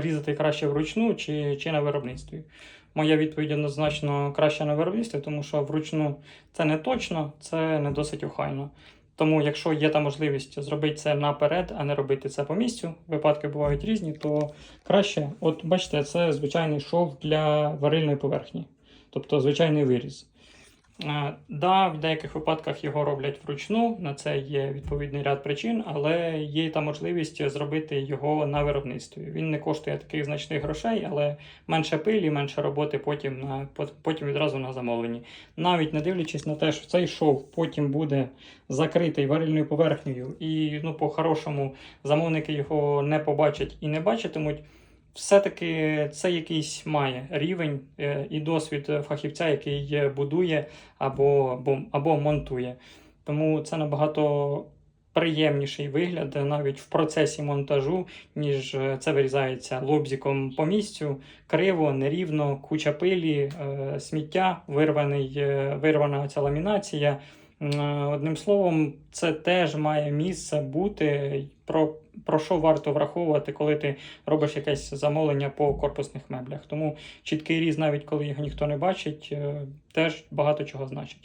різати краще вручну чи, чи на виробництві. Моя відповідь однозначно краще на виробництві, тому що вручну це не точно, це не досить охайно. Тому, якщо є та можливість зробити це наперед, а не робити це по місцю, випадки бувають різні, то краще, от бачите, це звичайний шов для варильної поверхні, тобто звичайний виріз. Е, Да, в деяких випадках його роблять вручну, на це є відповідний ряд причин, але є та можливість зробити його на виробництві. Він не коштує таких значних грошей, але менше пилі, менше роботи потім на потім відразу на замовленні. Навіть не дивлячись на те, що цей шов потім буде закритий варильною поверхнею, і ну, по-хорошому замовники його не побачать і не бачитимуть. Все-таки це якийсь має рівень е, і досвід фахівця, який будує або, або, монтує. Тому це набагато приємніший вигляд навіть в процесі монтажу, ніж е, це вирізається лобзиком по місцю, криво, нерівно, куча пилі, е, сміття, вирваний, вирвана ця ламінація. Одним словом, це теж має місце бути. Про, про що варто враховувати, коли ти робиш якесь замовлення по корпусних меблях. Тому чіткий різ, навіть коли його ніхто не бачить, е, теж багато чого значить.